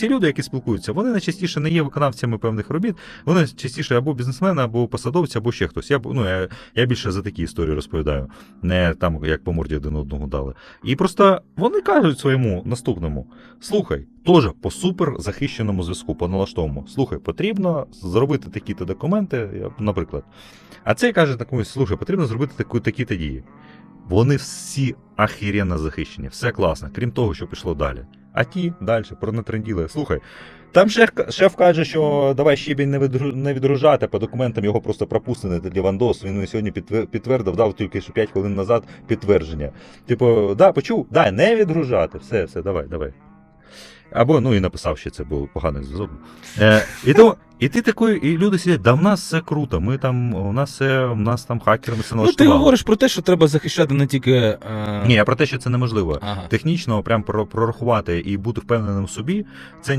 ці люди, які спілкуються, вони найчастіше не є виконавцями певних робіт, вони частіше або бізнесмени, або посадовці, або ще хтось. Я, ну, я, я більше за такі історії розповідаю, не там, як по морді один одному дали. І просто вони кажуть своєму наступному: слухай, теж по супер захищеному зв'язку, по налаштовому. Слухай, потрібно зробити такі-то документи, наприклад. А цей каже такому, слухай, потрібно зробити такі-то дії. Вони всі ахіренно захищені, все класно, крім того, що пішло далі. А ті далі пронатренділи. Слухай, там шеф, шеф каже, що давай щебінь не, відгружати, по документам його просто пропустили для Вандос. Він сьогодні підтвердив, дав тільки що 5 хвилин назад підтвердження. Типу, да, почув, да, не відгружати. Все, все, давай, давай. Або ну і написав, що це був поганий зв'язок. Е, і, то, і ти такий, і люди сидять, да в нас все круто. Ми там, у нас все, у нас там хакерами все Ну, ти говориш про те, що треба захищати не тільки. Е... Ні, я про те, що це неможливо. Ага. Технічно прям про- прорахувати і бути впевненим в собі, це